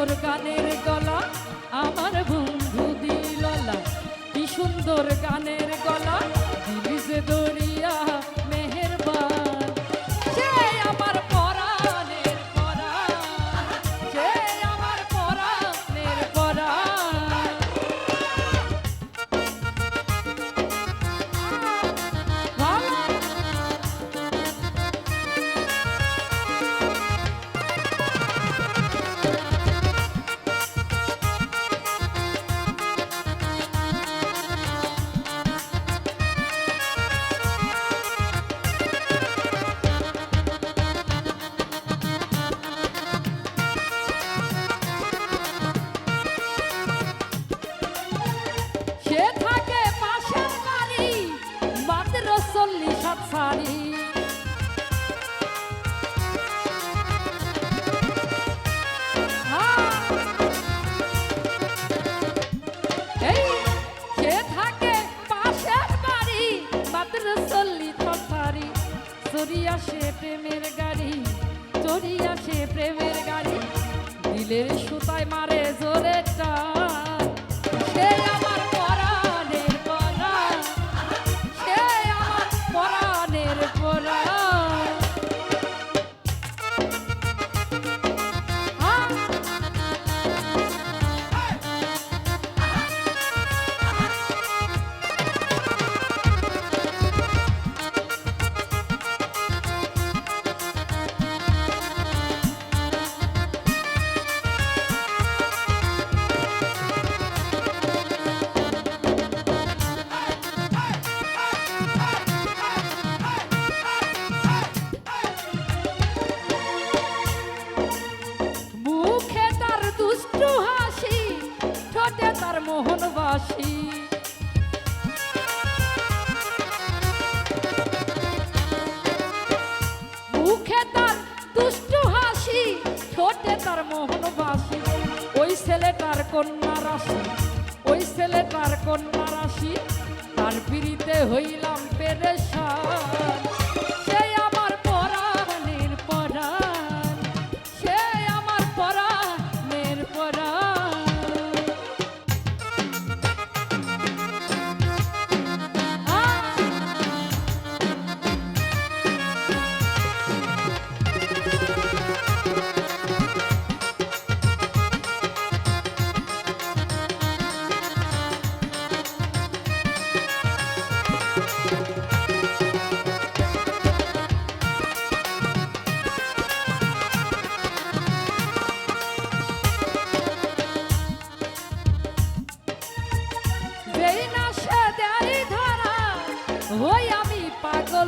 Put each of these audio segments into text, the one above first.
সুন্দর গানের গলা আমার বন্ধু দিললা কি সুন্দর গানের গলা। চড়িয়া সে প্রেমের গাড়ি। দিলের সুতায় মারে জোরে ছেলেটার কন্যা রাশি ওই ছেলেটার কন্যা রাশি তার পিড়িতে হইলাম পেরেশা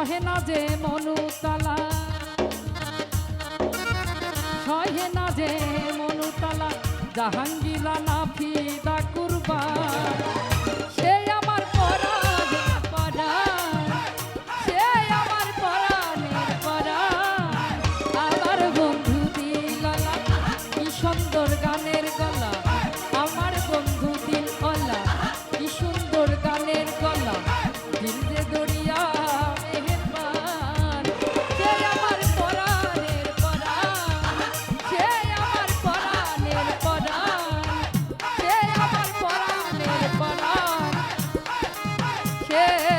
সহে না যে মনুতলা সহে না যে মনুতলা জাহাঙ্গীলা না সে